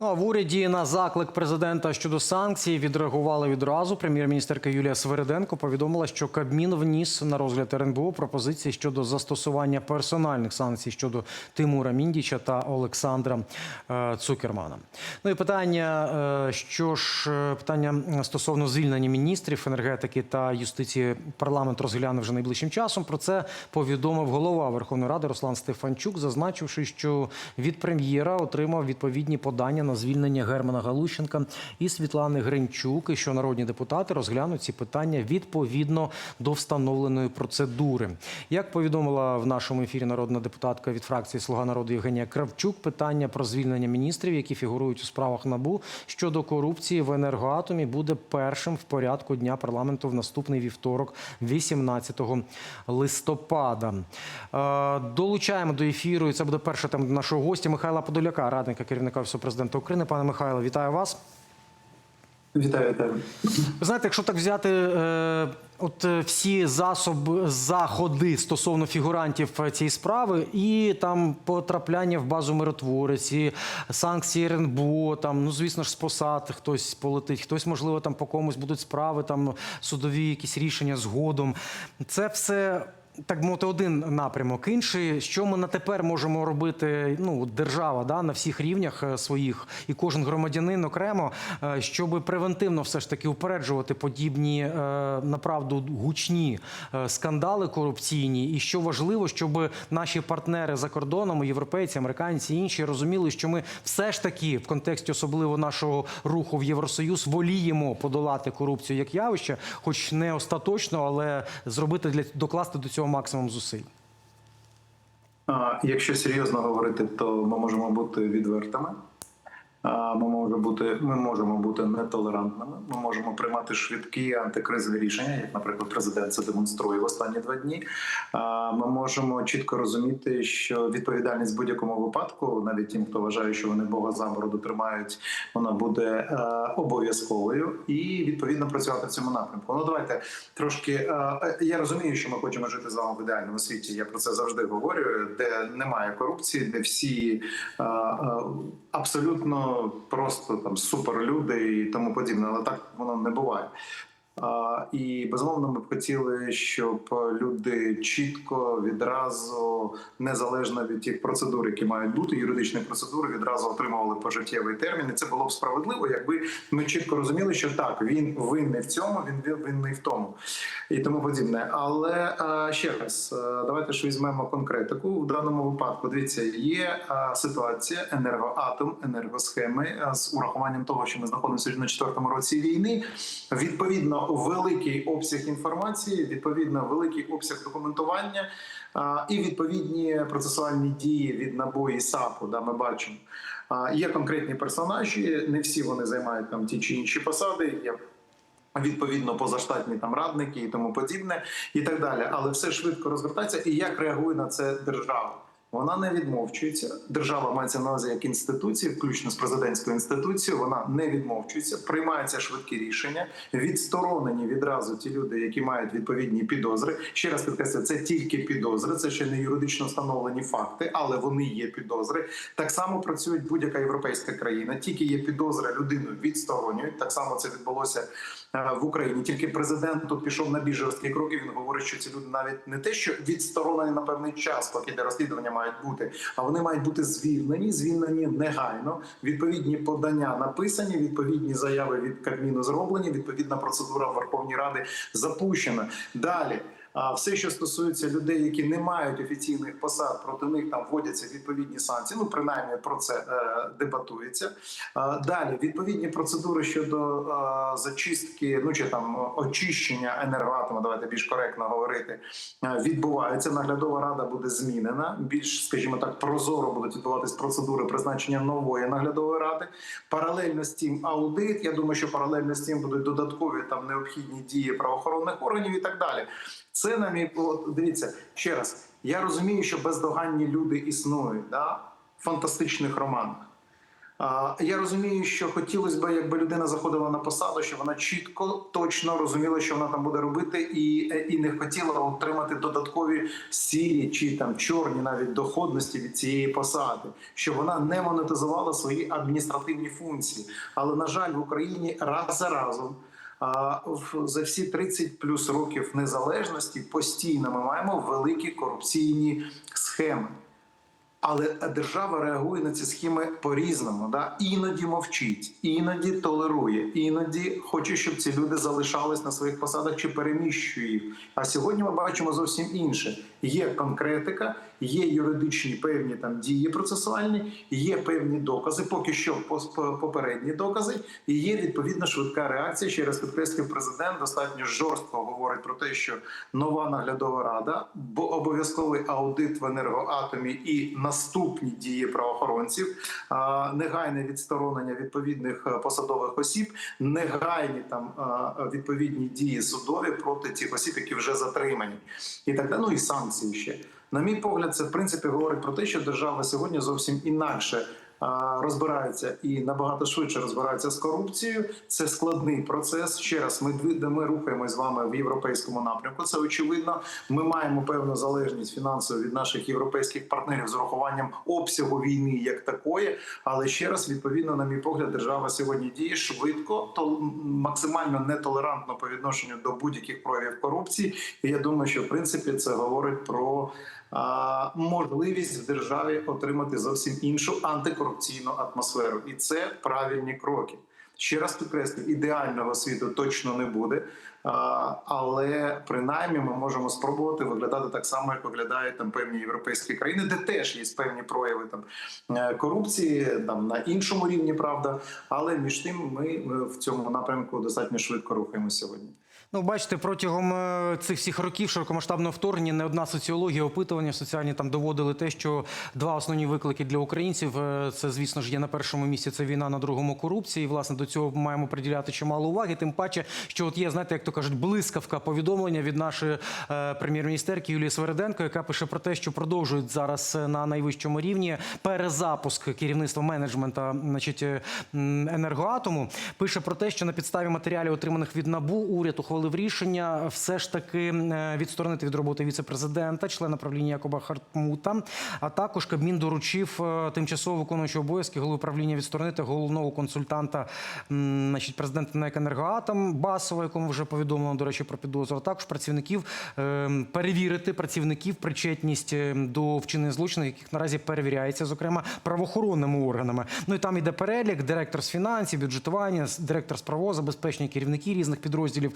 Ну, а в уряді на заклик президента щодо санкцій відреагували відразу. Прем'єр-міністерка Юлія Свериденко повідомила, що Кабмін вніс на розгляд РНБО пропозиції щодо застосування персональних санкцій щодо Тимура Міндіча та Олександра е, Цукермана. Ну і питання, е, що ж е, питання стосовно звільнення міністрів енергетики та юстиції парламент розгляне вже найближчим часом. Про це повідомив голова Верховної Ради Руслан Стефанчук, зазначивши, що від прем'єра отримав відповідні подання на звільнення Германа Галущенка і Світлани Гринчук, і що народні депутати розглянуть ці питання відповідно до встановленої процедури. Як повідомила в нашому ефірі народна депутатка від фракції Слуга народу Євгенія Кравчук, питання про звільнення міністрів, які фігурують у справах набу щодо корупції в енергоатомі, буде першим в порядку дня парламенту в наступний вівторок, 18 листопада. Е, Долучаємо до ефіру. І це буде перша тема нашого гостя Михайла Подоляка, радника керівника Офісу президента України. Пане Михайло, вітаю вас. Вітаю, вітаю. Ви знаєте, якщо так взяти е, от е, всі засоби заходи стосовно фігурантів е, цієї справи, і там потрапляння в базу миротворець, і санкції РНБО, там ну звісно ж з посад хтось полетить, хтось можливо там по комусь будуть справи, там судові якісь рішення згодом. Це все. Так мовити, один напрямок. Інший, що ми на тепер можемо робити, ну держава да, на всіх рівнях е, своїх, і кожен громадянин окремо, е, щоб превентивно все ж таки упереджувати подібні е, направду гучні скандали корупційні, і що важливо, щоб наші партнери за кордоном, європейці, американці і інші розуміли, що ми все ж таки в контексті особливо нашого руху в Євросоюз воліємо подолати корупцію як явище, хоч не остаточно, але зробити для докласти до цього максимум зусиль. Якщо серйозно говорити, то ми можемо бути відвертими. Ми можемо бути, ми можемо бути нетолерантними. Ми можемо приймати швидкі антикризові рішення, як, наприклад, президент це демонструє в останні два дні. Ми можемо чітко розуміти, що відповідальність в будь-якому випадку, навіть тим, хто вважає, що вони Бога за бороду тримають, вона буде е, обов'язковою і відповідно працювати в цьому напрямку. Ну давайте трошки. е, Я розумію, що ми хочемо жити з вами в ідеальному світі. Я про це завжди говорю, де немає корупції, де всі е, е, абсолютно просто там суперлюди і тому подібне, але так воно не буває. І безумовно, ми б хотіли, щоб люди чітко відразу, незалежно від тих процедур, які мають бути, юридичні процедури, відразу отримували пожиттєвий термін. І це було б справедливо, якби ми чітко розуміли, що так він винний в цьому, він винний в тому і тому подібне. Але ще раз, давайте ж візьмемо конкретику в даному випадку. Дивіться, є ситуація енергоатом, енергосхеми з урахуванням того, що ми знаходимося на четвертому році війни. Відповідно, великий обсяг інформації, відповідно, великий обсяг документування і відповідні процесуальні дії від НАБУ і САПу. Да, ми бачимо. Є конкретні персонажі, не всі вони займають там ті чи інші посади. Є Відповідно, позаштатні там радники і тому подібне, і так далі. Але все швидко розгортається. І як реагує на це держава? Вона не відмовчується. Держава мається на увазі як інституції, включно з президентською інституцією. Вона не відмовчується, приймаються швидкі рішення. Відсторонені відразу ті люди, які мають відповідні підозри. Ще раз підкреслю, це тільки підозри, це ще не юридично встановлені факти, але вони є підозри. Так само працюють будь-яка європейська країна. Тільки є підозра, людину відсторонюють. Так само це відбулося в Україні. Тільки президент тут пішов на більш жорсткі кроки. Він говорить, що ці люди навіть не те, що відсторонені на певний час, поки для розслідування мають бути, а вони мають бути звільнені, звільнені негайно. Відповідні подання написані, відповідні заяви від Кабміну зроблені. Відповідна процедура Верховної Ради запущена. Далі. Все, що стосується людей, які не мають офіційних посад, проти них там вводяться відповідні санкції. Ну принаймні про це е, дебатується. Далі відповідні процедури щодо е, зачистки, ну чи там очищення енергоатому, давайте більш коректно говорити, е, відбуваються. Наглядова рада буде змінена. Більш, скажімо так, прозоро будуть відбуватись процедури призначення нової наглядової ради. Паралельно з тим аудит. Я думаю, що паралельно з тим будуть додаткові там необхідні дії правоохоронних органів і так далі. Це на мій от, дивіться ще раз. Я розумію, що бездоганні люди існують да? в фантастичних романах. Я розумію, що хотілося б, якби людина заходила на посаду, що вона чітко, точно розуміла, що вона там буде робити, і, е, і не хотіла отримати додаткові сірі чи там чорні навіть доходності від цієї посади, щоб вона не монетизувала свої адміністративні функції. Але на жаль, в Україні раз за разом. За всі 30 плюс років незалежності постійно ми маємо великі корупційні схеми. Але держава реагує на ці схеми по-різному. Да? Іноді мовчить, іноді толерує, іноді хоче, щоб ці люди залишались на своїх посадах чи переміщує їх. А сьогодні ми бачимо зовсім інше: є конкретика, є юридичні певні там дії процесуальні, є певні докази, поки що попередні докази, і є відповідно швидка реакція. Ще раз підкреслив президент достатньо жорстко говорить про те, що нова наглядова рада, бо обов'язковий аудит в енергоатомі і наступні дії правоохоронців, негайне відсторонення відповідних е, посадових осіб, негайні там е, відповідні дії судові проти цих осіб, які вже затримані, і так далі. Ну і санкції ще. На мій погляд, це в принципі говорить про те, що держава сьогодні зовсім інакше розбирається і набагато швидше розбирається з корупцією. Це складний процес. Ще раз, ми ми рухаємось з вами в європейському напрямку. Це очевидно. Ми маємо певну залежність фінансову від наших європейських партнерів з урахуванням обсягу війни як такої. Але ще раз, відповідно, на мій погляд, держава сьогодні діє швидко, то максимально нетолерантно по відношенню до будь-яких проявів корупції. І я думаю, що в принципі це говорить про а, можливість в державі отримати зовсім іншу антикорупційну атмосферу, і це правильні кроки. Ще раз підкреслю, ідеального світу точно не буде, але принаймні ми можемо спробувати виглядати так само, як виглядають там певні європейські країни, де теж є певні прояви там е, корупції, там на іншому рівні, правда. Але між тим, ми в цьому напрямку достатньо швидко рухаємося сьогодні. Ну, бачите, протягом е, цих всіх років широкомасштабного вторгнення не одна соціологія, опитування соціальні там доводили те, що два основні виклики для українців е, це, звісно ж, є на першому місці. Це війна, на другому корупція. І власне до цього маємо приділяти чимало уваги. Тим паче, що от є, знаєте, як то кажуть, блискавка повідомлення від нашої е, прем'єр-міністерки Юлії Свериденко, яка пише про те, що продовжують зараз на найвищому рівні перезапуск керівництва менеджмента, значить енергоатому. Пише про те, що на підставі матеріалів, отриманих від НАБУ, уряд ухвалив рішення все ж таки е, відсторонити від роботи віце-президента, члена правління Якоба Хартмута. А також Кабмін доручив е, тимчасово виконуючого обов'язки голови правління відсторонити головного консультанта, значить, президента НЕК «Енергоатом» Басова, якому вже повідомлено, до речі, про підозру. А також працівників е, перевірити працівників причетність до вчинення злочинів, яких наразі перевіряється, зокрема правоохоронними органами. Ну і там іде перелік: директор з фінансів, бюджетування, директор з правозабезпечення, керівники різних підрозділів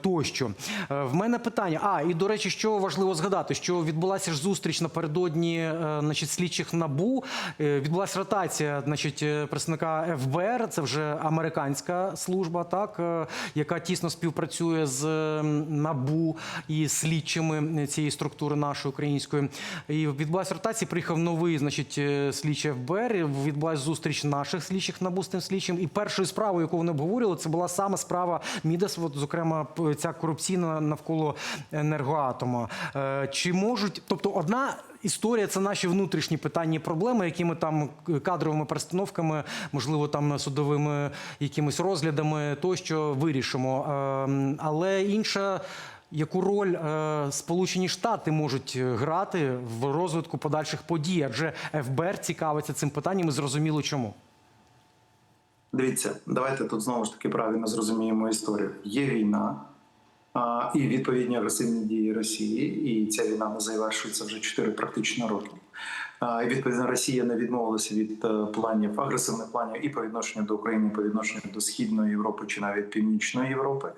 тощо. Е, В мене питання. А і до речі, що важливо згадати, що відбулася ж зустріч напередодні, е, значить, слідчих набу. Е, Відбулася ротація, значить, е, представника ФБР. Це вже американська служба, так е, яка тісно співпрацює з е, набу і слідчими цієї структури нашої української. І відбулася ротація. Приїхав новий, значить, е, слідчий ФБР. Відбулася зустріч наших слідчих набу з тим слідчим. І першою справою, яку вони обговорювали, це була саме справа Мідас. От, зокрема, ця корупційна навколо енергоатома. Е, Чи можуть, тобто, одна. Історія це наші внутрішні питання проблеми, які ми там кадровими перестановками, можливо, там судовими якимись розглядами тощо вирішимо. Ем, Але інша, яку роль е, Сполучені Штати можуть грати в розвитку подальших подій, адже ФБР цікавиться цим питанням і зрозуміло чому. Дивіться, давайте тут знову ж таки правильно зрозуміємо історію. Є війна а, і відповідні агресивні дії Росії, і ця війна не завершується вже 4 практично роки. І відповідно Росія не відмовилася від е, планів агресивних планів і по відношенню до України, і по відношенню до східної Європи чи навіть північної Європи.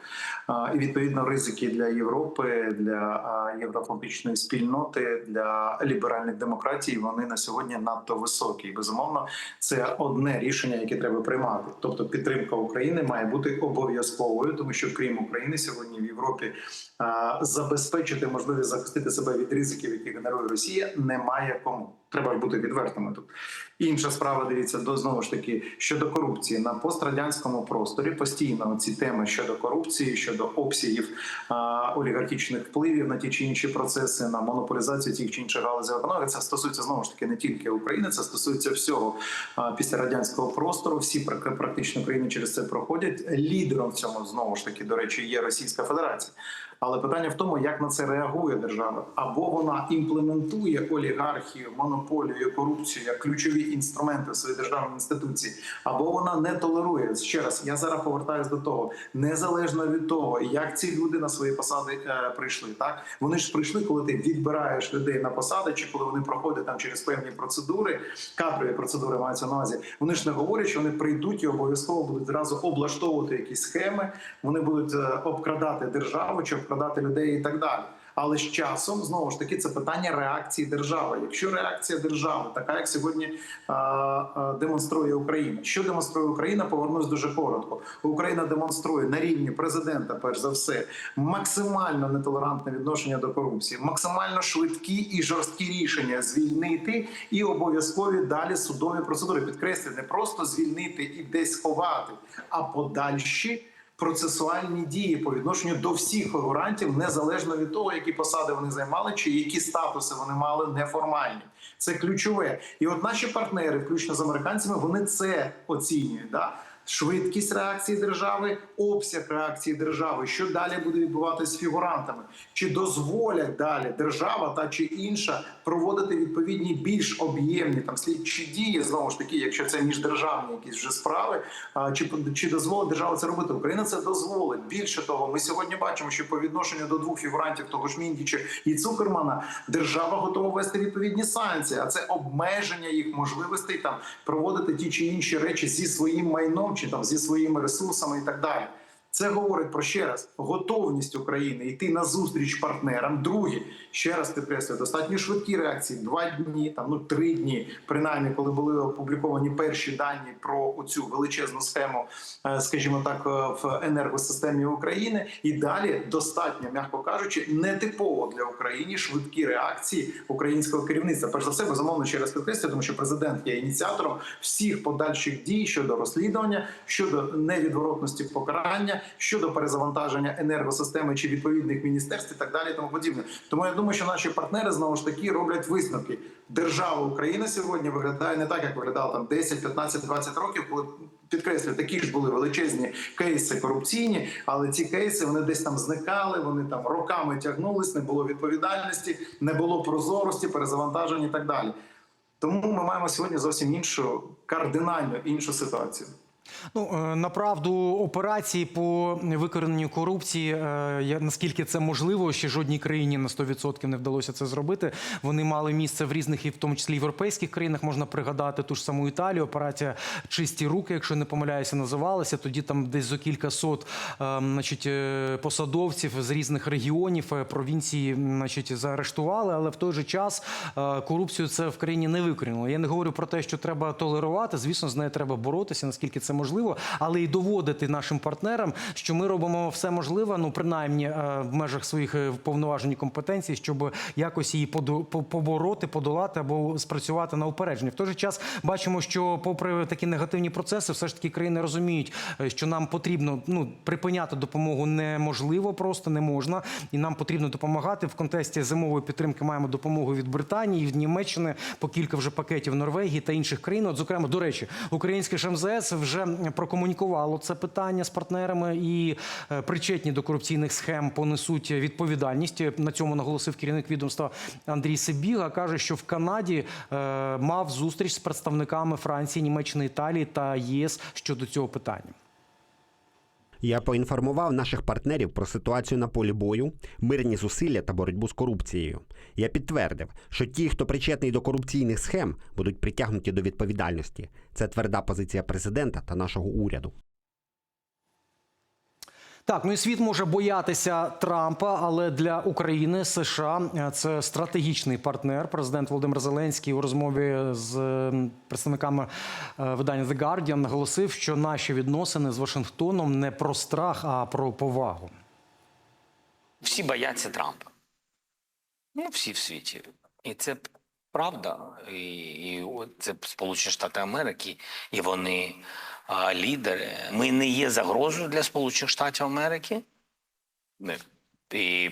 І відповідно ризики для Європи, для євроатлантичної спільноти, для ліберальних демократій вони на сьогодні надто високі. І безумовно, це одне рішення, яке треба приймати. Тобто, підтримка України має бути обов'язковою, тому що крім України, сьогодні в Європі забезпечити можливість захистити себе від ризиків, які генерує Росія, немає кому. Треба ж бути відвертими тут. Інша справа, дивіться, до знову ж таки щодо корупції на пострадянському просторі постійно ці теми щодо корупції, щодо обсягів олігархічних впливів на ті чи інші процеси, на монополізацію тих чи інших галузей економіки. Це стосується знову ж таки не тільки України, це стосується всього після радянського простору. Всі прак- практично країни через це проходять. Лідером в цьому знову ж таки, до речі, є Російська Федерація. Але питання в тому, як на це реагує держава, або вона імплементує олігархію, монополію, корупцію як ключові інструменти в своїй державній інституції, або вона не толерує. Ще раз, я зараз повертаюся до того, незалежно від того, як ці люди на свої посади е, прийшли. Так вони ж прийшли, коли ти відбираєш людей на посади, чи коли вони проходять там через певні процедури, кадрові процедури маються на увазі. Вони ж не говорять, що вони прийдуть і обов'язково будуть зразу облаштовувати якісь схеми. Вони будуть е, обкрадати державу чи обкрадати людей і так далі. Але з часом знову ж таки це питання реакції держави. Якщо реакція держави, така як сьогодні демонструє Україна, що демонструє Україна, повернусь дуже коротко. Україна демонструє на рівні президента, перш за все, максимально нетолерантне відношення до корупції, максимально швидкі і жорсткі рішення звільнити і обов'язкові далі судові процедури. Підкреслюю, не просто звільнити і десь сховати, а подальші процесуальні дії по відношенню до всіх фігурантів, незалежно від того, які посади вони займали, чи які статуси вони мали неформальні. Це ключове. І от наші партнери, включно з американцями, вони це оцінюють. Да? Швидкість реакції держави, обсяг реакції держави, що далі буде відбуватися з фігурантами, чи дозволять далі держава та чи інша проводити відповідні більш об'ємні там слідчі дії, знову ж таки, якщо це міждержавні якісь вже справи, чи чи дозволить держава це робити? Україна це дозволить. Більше того, ми сьогодні бачимо, що по відношенню до двох фігурантів того ж Міндіча і Цукермана держава готова вести відповідні санкції, а це обмеження їх можливостей там проводити ті чи інші речі зі своїм майном чи там зі своїми ресурсами і так далі. Це говорить про ще раз готовність України йти на зустріч партнерам. Друге, ще раз підкреслюю, достатньо швидкі реакції. Два дні, там ну три дні, принаймні, коли були опубліковані перші дані про оцю величезну схему, е, скажімо так, е, в енергосистемі України. І далі достатньо, м'яко кажучи, нетипово для України швидкі реакції українського керівництва. Перш за все, безумовно, ще раз підкреслюю, тому що президент є ініціатором всіх подальших дій щодо розслідування, щодо невідворотності покарання, щодо перезавантаження енергосистеми чи відповідних міністерств і так далі. Тому подібне. Тому я думаю, що наші партнери знову ж таки роблять висновки. Держава України сьогодні виглядає не так, як виглядала там 10, 15, 20 років, коли підкреслюю, такі ж були величезні кейси корупційні, але ці кейси вони десь там зникали, вони там роками тягнулись, не було відповідальності, не було прозорості, перезавантажень і так далі. Тому ми маємо сьогодні зовсім іншу кардинально іншу ситуацію. Ну е, направду операції по викорененню корупції, е, наскільки це можливо, ще жодній країні на 100% не вдалося це зробити. Вони мали місце в різних, і в тому числі європейських країнах. Можна пригадати ту ж саму Італію. Операція Чисті руки, якщо не помиляюся, називалася. Тоді там десь зо кілька сот е, значить, посадовців з різних регіонів провінції, значить, заарештували, але в той же час корупцію це в країні не викорінило. Я не говорю про те, що треба толерувати. Звісно, з нею треба боротися, наскільки це можливо, але і доводити нашим партнерам, що ми робимо все можливе, ну принаймні е, в межах своїх е, повноважень і компетенцій, щоб якось її побороти, подолати або спрацювати на упередження. В той же час бачимо, що попри такі негативні процеси, все ж таки країни розуміють, е, що нам потрібно ну припиняти допомогу неможливо, просто не можна, і нам потрібно допомагати в контексті зимової підтримки. Маємо допомогу від Британії, від Німеччини, по кілька вже пакетів Норвегії та інших країн. От, зокрема, до речі, українське ж МЗС вже прокомунікувало це питання з партнерами і е, причетні до корупційних схем понесуть відповідальність. На цьому наголосив керівник відомства Андрій Сибіга. каже, що в Канаді е, мав зустріч з представниками Франції, Німеччини, Італії та ЄС щодо цього питання. Я поінформував наших партнерів про ситуацію на полі бою, мирні зусилля та боротьбу з корупцією. Я підтвердив, що ті, хто причетний до корупційних схем, будуть притягнуті до відповідальності. Це тверда позиція президента та нашого уряду. Так, ну і світ може боятися Трампа, але для України США е, це стратегічний партнер. Президент Володимир Зеленський у розмові з представниками е, видання The Guardian наголосив, що наші відносини з Вашингтоном не про страх, а про повагу. Всі бояться Трампа. Ну, всі в світі. І це правда. І, і це Сполучені Штати Америки, і вони лідери. Ми не є загрозою для Сполучених Штатів Америки. Не. І,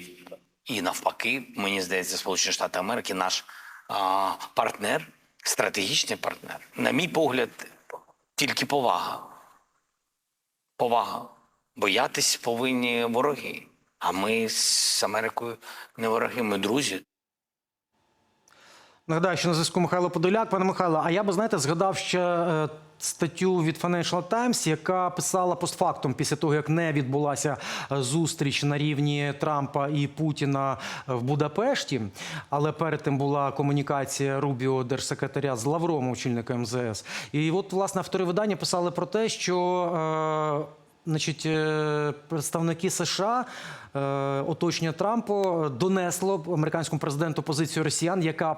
і навпаки, мені здається, Сполучені Штати Америки наш а, партнер, стратегічний партнер. На мій погляд, тільки повага. Повага. Боятись повинні вороги. А ми з Америкою не вороги, ми друзі. Нагадаю, що на зв'язку Михайло Подоляк. Пане Михайло, а я би знаєте, згадав ще е, статтю від Financial Times, яка писала постфактум після того, як не відбулася е, зустріч на рівні Трампа і Путіна в Будапешті. Але перед тим була комунікація Рубіо, держсекретаря з Лавровим, очільником МЗС. І от, власне, автори видання писали про те, що. Е, Значить, е, представники США, е, оточення Трампа донесло американському президенту позицію росіян, яка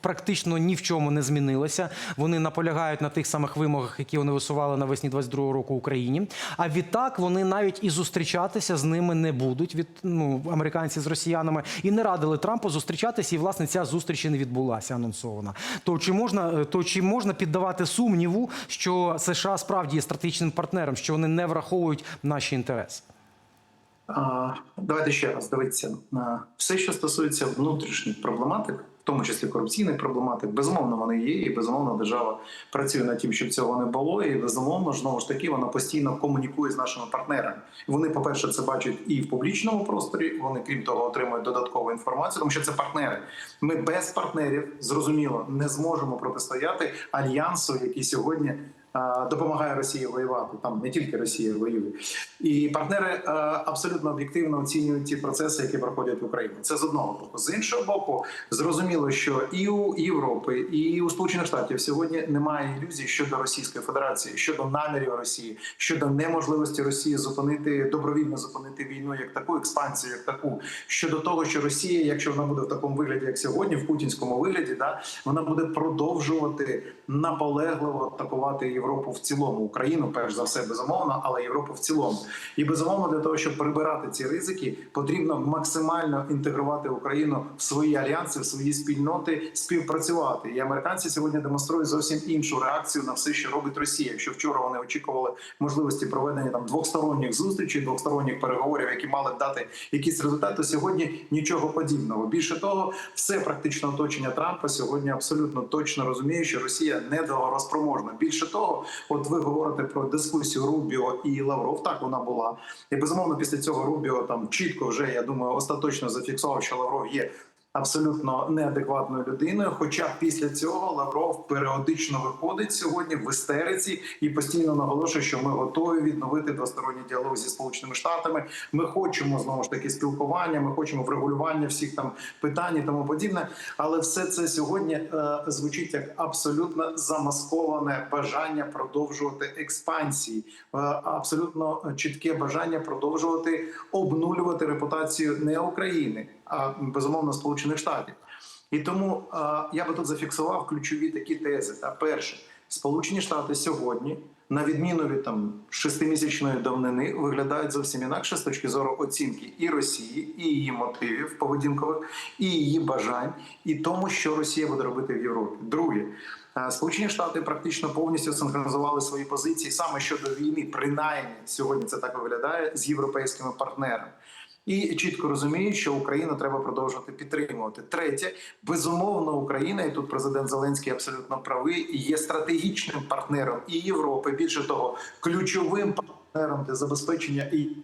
практично ні в чому не змінилася. Вони наполягають на тих самих вимогах, які вони висували навесні 22-го року Україні. А відтак вони навіть і зустрічатися з ними не будуть від ну американці з росіянами і не радили Трампу зустрічатися. І власне ця зустріч і не відбулася анонсована. То чи можна то чи можна піддавати сумніву, що США справді є стратегічним партнером, що вони не враховують наші інтереси? Давайте ще раз дивіться. Все, що стосується внутрішніх проблематик, тому числі корупційних проблематик, безумовно, вони є, і безумовно держава працює над тим, щоб цього не було. І безумовно, знову ж таки, вона постійно комунікує з нашими партнерами. Вони, по-перше, це бачать і в публічному просторі. Вони, крім того, отримують додаткову інформацію, тому що це партнери. Ми без партнерів зрозуміло не зможемо протистояти альянсу, який сьогодні. Допомагає Росії воювати там не тільки Росія воює, і партнери абсолютно об'єктивно оцінюють ті процеси, які проходять в Україні. Це з одного боку. З іншого боку, зрозуміло, що і у Європи, і у Сполучених Штатів сьогодні немає ілюзій щодо Російської Федерації, щодо намірів Росії, щодо неможливості Росії зупинити добровільно зупинити війну як таку, експансію, як таку, щодо того, що Росія, якщо вона буде в такому вигляді, як сьогодні, в путінському вигляді, да вона буде продовжувати наполегливо атакувати Європу в цілому, Україну, перш за все, безумовно, але Європу в цілому. І безумовно для того, щоб прибирати ці ризики, потрібно максимально інтегрувати Україну в свої альянси, в свої спільноти, співпрацювати. І американці сьогодні демонструють зовсім іншу реакцію на все, що робить Росія. Якщо вчора вони очікували можливості проведення там двосторонніх зустрічей, двосторонніх переговорів, які мали дати якісь результати, сьогодні нічого подібного. Більше того, все практично оточення Трампа сьогодні абсолютно точно розуміє, що Росія недорозпроможна. Більше того, от ви говорите про дискусію Рубіо і Лавров. Так вона була. І безумовно, після цього Рубіо там чітко вже я думаю, остаточно зафіксував, що Лавров є. Абсолютно неадекватною людиною. Хоча після цього Лавров періодично виходить сьогодні в істериці і постійно наголошує, що ми готові відновити двосторонній діалог зі сполученими штатами. Ми хочемо знову ж таки спілкування. Ми хочемо врегулювання всіх там питань і тому подібне. Але все це сьогодні е, звучить як абсолютно замасковане бажання продовжувати експансії, е, абсолютно чітке бажання продовжувати обнулювати репутацію не України, безумовно Сполучених Штатів. І тому я би тут зафіксував ключові такі тези. Та перше, Сполучені Штати сьогодні, на відміну від там шестимісячної давнини, виглядають зовсім інакше з точки зору оцінки і Росії, і її мотивів поведінкових, і її бажань, і тому, що Росія буде робити в Європі. Друге. Сполучені Штати практично повністю синхронізували свої позиції саме щодо війни, принаймні сьогодні це так виглядає з європейськими партнерами і чітко розуміють, що Україну треба продовжувати підтримувати. Третє, безумовно, Україна, і тут президент Зеленський абсолютно правий, є стратегічним партнером і Європи. Більше того, ключовим партнером для забезпечення і.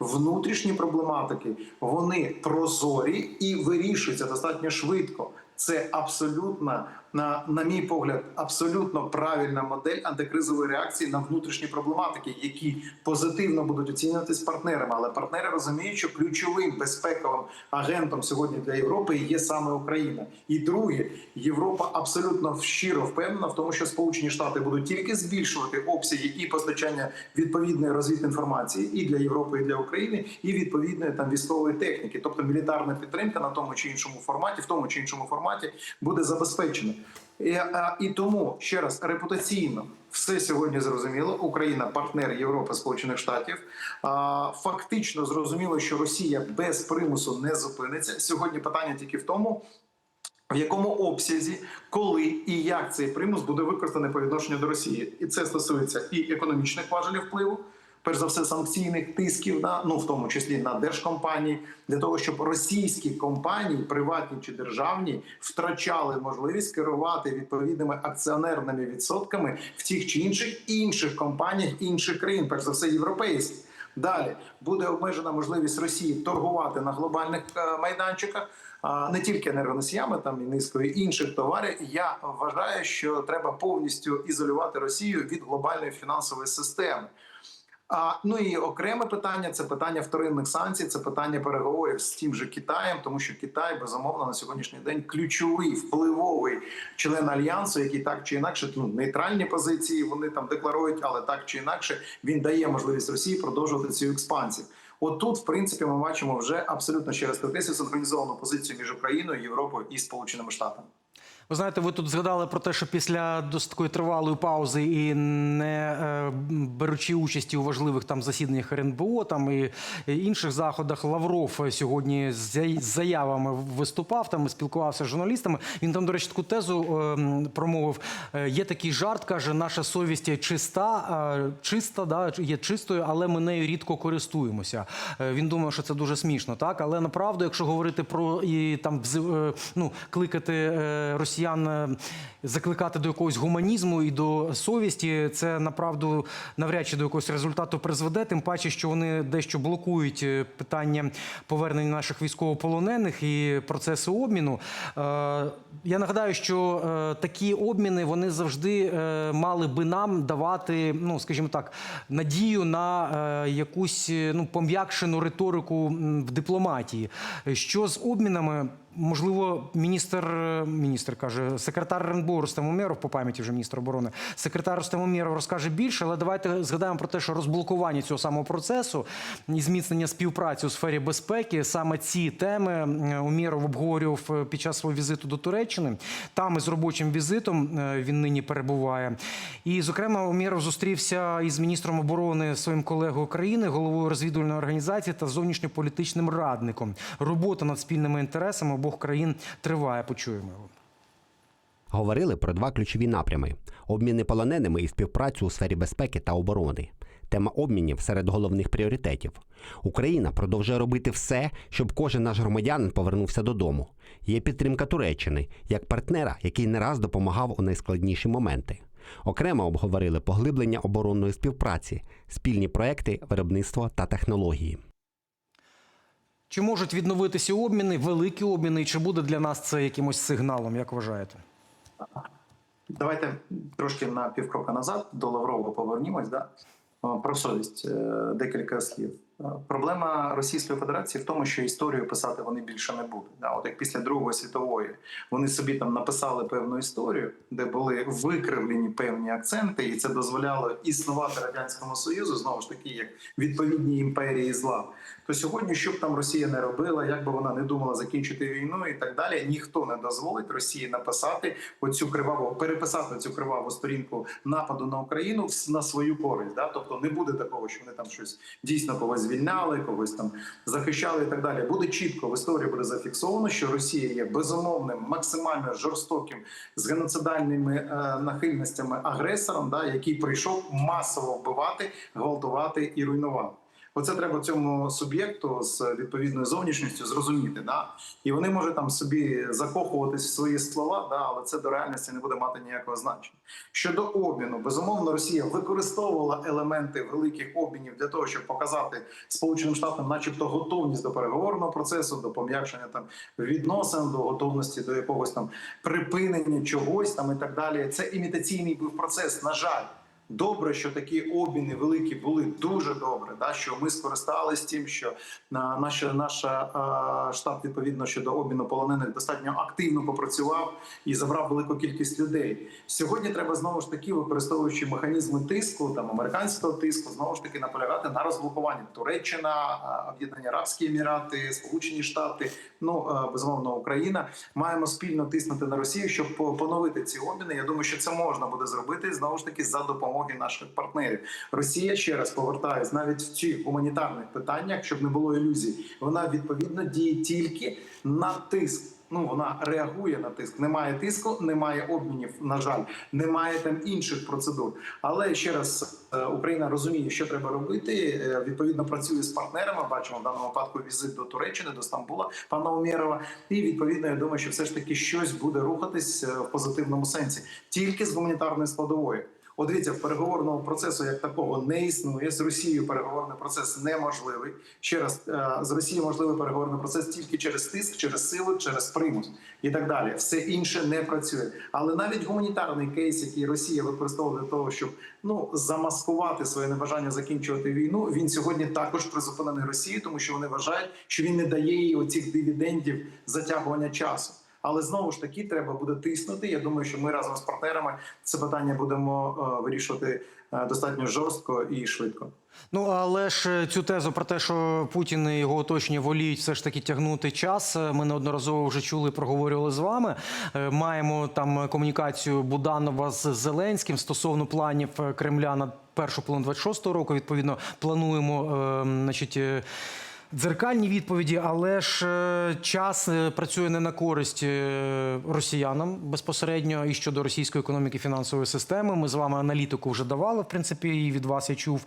Внутрішні проблематики вони прозорі і вирішуються достатньо швидко. Це абсолютно, на, на мій погляд, абсолютно правильна модель антикризової реакції на внутрішні проблематики, які позитивно будуть оцінюватись партнерами. Але партнери розуміють, що ключовим безпековим агентом сьогодні для Європи є саме Україна. І друге, Європа абсолютно щиро впевнена в тому, що Сполучені Штати будуть тільки збільшувати обсяги і постачання відповідної розвідної інформації і для Європи, і для України, і відповідної там військової техніки, тобто мілітарна підтримка на тому чи іншому форматі, в тому чи іншому форматі буде забезпечена. І, а, і тому ще раз репутаційно все сьогодні зрозуміло. Україна партнер Європи, Сполучених Штатів. Фактично зрозуміло, що Росія без примусу не зупиниться. Сьогодні питання тільки в тому. В якому обсязі, коли і як цей примус буде використаний по відношенню до Росії, і це стосується і економічних важелів впливу, перш за все санкційних тисків, да, ну в тому числі на держкомпанії, для того, щоб російські компанії, приватні чи державні, втрачали можливість керувати відповідними акціонерними відсотками в тих чи інших інших компаніях інших країн, перш за все європейських. Далі буде обмежена можливість Росії торгувати на глобальних е, майданчиках. Не тільки енергоносіями, там і низкою інших товарів. Я вважаю, що треба повністю ізолювати Росію від глобальної фінансової системи. А ну і окреме питання це питання вторинних санкцій, це питання переговорів з тим же Китаєм, тому що Китай безумовно на сьогоднішній день ключовий впливовий член альянсу, який так чи інакше ну, нейтральні позиції вони там декларують, але так чи інакше він дає можливість Росії продовжувати цю експансію. От тут, в принципі, ми бачимо вже абсолютно раз підкреслюю, синхронізовану позицію між Україною, Європою і Сполученими Штатами. Ви знаєте, ви тут згадали про те, що після досить такої тривалої паузи і не е, беручи участі у важливих там засіданнях РНБО там і інших заходах, Лавров сьогодні з заявами виступав там і спілкувався з журналістами. Він там, до речі, таку тезу е, промовив. Е, Є такий жарт, каже, наша совість чиста, е, чиста, да, є чистою, але ми нею рідко користуємося. Е, Він думає, що це дуже смішно, так але направду, якщо говорити про і там е, ну, кликати е, росіян, е, закликати до якогось гуманізму і до совісті, це направду навряд чи до якогось результату призведе. Тим паче, що вони дещо блокують е, питання повернення наших військовополонених і процеси обміну. Е, Я нагадаю, що такі обміни вони завжди мали би нам давати, ну скажімо так, надію на якусь ну пом'якшену риторику в дипломатії. Що з обмінами? Можливо, міністр, міністр каже, секретар РНБО Рустем Умєров, по пам'яті вже міністр оборони, секретар Рустем Умєров розкаже більше, але давайте згадаємо про те, що розблокування цього самого процесу і зміцнення співпраці у сфері безпеки, саме ці теми Умєров обговорював е, під час свого візиту до Туреччини. Там із робочим візитом е, він нині перебуває. І, зокрема, Умєров зустрівся із міністром оборони своїм колегою країни, головою розвідувальної організації та зовнішньополітичним радником. Робота над спільними інтересами обох країн триває. Почуємо його. Говорили про два ключові напрями: обміни полоненими і співпрацю у сфері безпеки та оборони. Тема обмінів серед головних пріоритетів. Україна продовжує робити все, щоб кожен наш громадянин повернувся додому. Є підтримка Туреччини як партнера, який не раз допомагав у найскладніші моменти. Окремо обговорили поглиблення оборонної співпраці, спільні проекти, виробництво та технології. Чи можуть відновитися обміни, великі обміни, і чи буде для нас це якимось сигналом, як вважаєте? Давайте трошки на півкрока назад до Лаврова повернімось. Да? Про совість е, декілька слів. Е, Проблема Російської Федерації в тому, що історію писати вони більше не будуть. От як після Другої світової вони собі там написали певну історію, де були викривлені певні акценти, і це дозволяло існувати радянському союзу знову ж таки, як відповідні імперії зла. То сьогодні, що б там Росія не робила, як би вона не думала закінчити війну і так далі, ніхто не дозволить Росії написати оцю криваву, переписати цю криваву сторінку нападу на Україну на свою користь. Да? Тобто не буде такого, що вони там щось дійсно когось звільняли, когось там захищали і так далі. Буде чітко в історії буде зафіксовано, що Росія є безумовним, максимально жорстоким з геноцидальними е, нахильностями агресором, да, який прийшов масово вбивати, гвалтувати і руйнувати. Оце треба цьому суб'єкту з відповідною зовнішністю зрозуміти. Да? І вони можуть там собі закохуватись в свої слова, да, але це до реальності не буде мати ніякого значення. Щодо обміну, безумовно, Росія використовувала елементи великих обмінів для того, щоб показати Сполученим Штатам, начебто, готовність до переговорного процесу, до пом'якшення там відносин, до готовності до якогось там припинення чогось там і так далі. Це імітаційний був процес, на жаль. Добре, що такі обміни великі були дуже добре. Да, що ми скористались тим, що на наша наша штаб відповідно щодо обміну полонених достатньо активно попрацював і забрав велику кількість людей. Сьогодні треба знову ж таки, використовуючи механізми тиску, там американського тиску, знову ж таки наполягати на розблокуванні Туреччина, Об'єднані Арабські Емірати, Сполучені Штати, ну безумовно Україна. Маємо спільно тиснути на Росію, щоб поновити ці обміни. Я думаю, що це можна буде зробити знову ж таки за допомоги наших партнерів. Росія ще раз повертаюсь навіть в цих гуманітарних питаннях, щоб не було ілюзій. Вона відповідно діє тільки на тиск. Ну вона реагує на тиск. Немає тиску, немає обмінів. На жаль, немає там інших процедур. Але ще раз е, Україна розуміє, що треба робити. е, Відповідно, працює з партнерами. Бачимо в даному випадку візит до Туреччини, до Стамбула, пана Умєрова. І відповідно, я думаю, що все ж таки щось буде рухатись е, в позитивному сенсі, тільки з гуманітарної складової. От дивіться, в переговорного процесу як такого не існує. З Росією переговорний процес неможливий. Ще раз е, з Росією можливий переговорний процес тільки через тиск, через силу, через примус і так далі. Все інше не працює. Але навіть гуманітарний кейс, який Росія використовує для того, щоб ну замаскувати своє небажання закінчувати війну, він сьогодні також призупинений Росією, тому що вони вважають, що він не дає їй оцих дивідендів затягування часу. Але знову ж таки треба буде тиснути. Я думаю, що ми разом з партнерами це питання будемо е, вирішувати е, достатньо жорстко і швидко. Ну але ж е, цю тезу про те, що Путін і його оточення воліють все ж таки тягнути час. Ми неодноразово вже чули, проговорювали з вами. Маємо там комунікацію Буданова з Зеленським стосовно планів Кремля на першу половину 26-го року. Відповідно, плануємо, значить. Дзеркальні відповіді, але ж е, час е, працює не на користь е, росіянам безпосередньо і щодо російської економіки фінансової системи. Ми з вами аналітику вже давали. В принципі, і від вас я чув,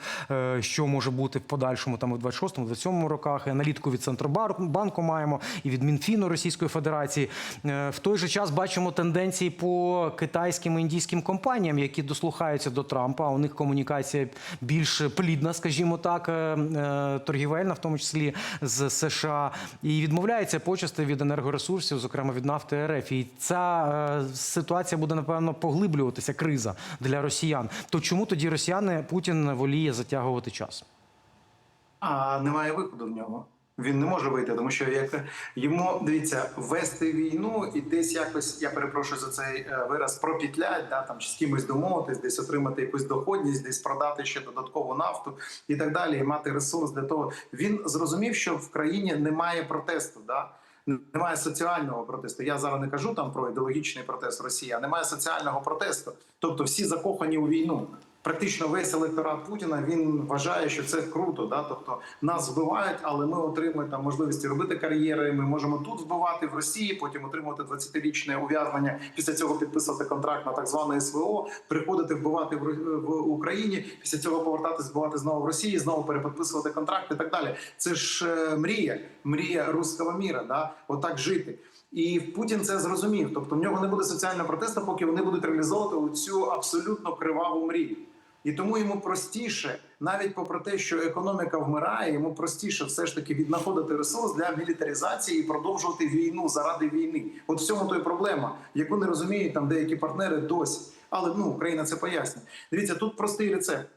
що може бути в подальшому там у 26-му, 27-му роках. І аналітику від Центробанку маємо і від Мінфіну Російської Федерації. В той же час бачимо тенденції по китайським і індійським компаніям, які дослухаються до Трампа. У них комунікація більш плідна, скажімо так, торгівельна, в тому числі з США, і відмовляється почасти від енергоресурсів, зокрема від нафти РФ. І ця е, ситуація буде напевно поглиблюватися криза для росіян. То чому тоді росіяни Путін воліє затягувати час? А немає виходу в нього. Він не може вийти, тому що як йому дивіться вести війну і десь якось я перепрошую за цей е, вираз пропітлять, да там з кимось домовитись, десь отримати якусь доходність, десь продати ще додаткову нафту і так далі, і мати ресурс для того. Він зрозумів, що в країні немає протесту. Да? Немає соціального протесту. Я зараз не кажу там про ідеологічний протест Росії, а немає соціального протесту. Тобто всі закохані у війну. Практично весь електорат Путіна він вважає, що це круто. Да? Тобто нас вбивають, але ми отримуємо там можливості робити кар'єри. Ми можемо тут вбивати в Росії, потім отримувати 20-річне ув'язнення. Після цього підписувати контракт на так зване СВО, приходити вбивати в, в Україні. Після цього повертатись вбивати знову в Росії, знову перепідписувати контракт і так далі. Це ж е, мрія, мрія руського міра. Да? Отак жити. І Путін це зрозумів. Тобто в нього не буде соціального протесту, поки вони будуть реалізовувати цю абсолютно криваву мрію. І тому йому простіше, навіть попри те, що економіка вмирає, йому простіше все ж таки віднаходити ресурс для мілітаризації і продовжувати війну заради війни. От в цьому то й проблема, яку не розуміють там деякі партнери досі. Але ну Україна це пояснює. Дивіться, тут простий рецепт.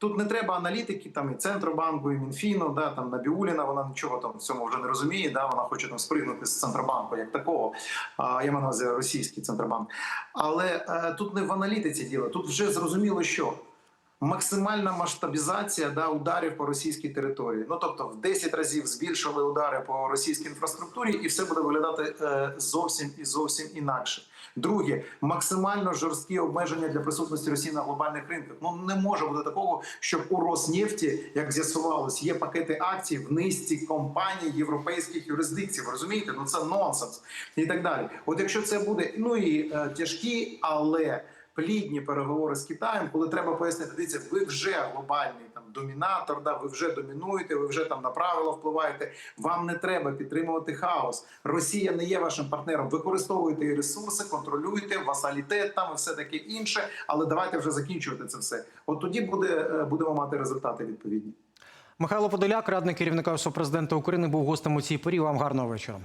Тут не треба аналітики, там і Центробанку, і Мінфіну, да, там Набіуліна, вона нічого там в цьому вже не розуміє. Да, вона хоче там спригнути з Центробанку як такого. А, я маю на увазі російський Центробанк. Але е, тут не в аналітиці діло, тут вже зрозуміло, що максимальна масштабізація да, ударів по російській території. Ну тобто в 10 разів збільшили удари по російській інфраструктурі, і все буде виглядати е, зовсім і зовсім інакше. Друге, максимально жорсткі обмеження для присутності Росії на глобальних ринках. Ну не може бути такого, щоб у Роснефті, як з'ясувалось, є пакети акцій в низці компаній європейських юрисдикцій. Ви розумієте? Ну це нонсенс і так далі. От якщо це буде ну і е, тяжкі, але плідні переговори з Китаєм, коли треба пояснити, дивіться, ви вже глобальний там домінатор, да, ви вже домінуєте, ви вже там на правила впливаєте. Вам не треба підтримувати хаос. Росія не є вашим партнером. Використовуйте її ресурси, контролюйте васалітет там і все таке інше. Але давайте вже закінчувати це все. От тоді буде е, будемо мати результати відповідні. Михайло Подоляк, радник керівника Офісу президента України, був гостем у цій порі. Вам гарного вечора.